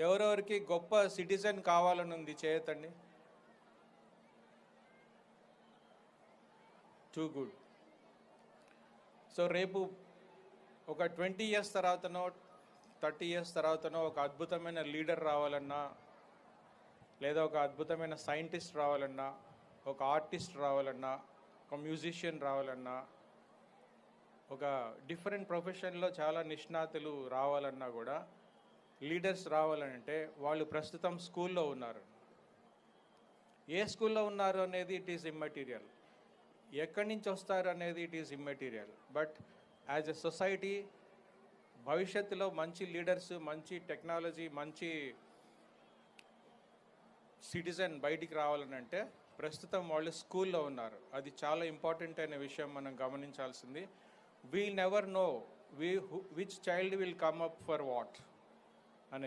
ఎవరెవరికి గొప్ప సిటిజన్ కావాలని ఉంది చేయతండి టూ గుడ్ సో రేపు ఒక ట్వంటీ ఇయర్స్ తర్వాతనో థర్టీ ఇయర్స్ తర్వాతనో ఒక అద్భుతమైన లీడర్ రావాలన్నా లేదా ఒక అద్భుతమైన సైంటిస్ట్ రావాలన్నా ఒక ఆర్టిస్ట్ రావాలన్నా ఒక మ్యూజిషియన్ రావాలన్నా ఒక డిఫరెంట్ ప్రొఫెషన్లో చాలా నిష్ణాతులు రావాలన్నా కూడా లీడర్స్ రావాలంటే వాళ్ళు ప్రస్తుతం స్కూల్లో ఉన్నారు. ఏ స్కూల్లో ఉన్నారు అనేది ఇట్ ఈస్ ఇమ్మెటీరియల్ ఎక్కడి నుంచి వస్తారు అనేది it is immaterial but as a society భవిష్యత్తులో మంచి లీడర్స్ మంచి టెక్నాలజీ మంచి సిటిజన్ బయటికి రావాలనంటే ప్రస్తుతం వాళ్ళు స్కూల్లో ఉన్నారు. అది చాలా ఇంపార్టెంట్ అయిన విషయం మనం గమనించాల్సింది. We never know we which child will come up for what అనేది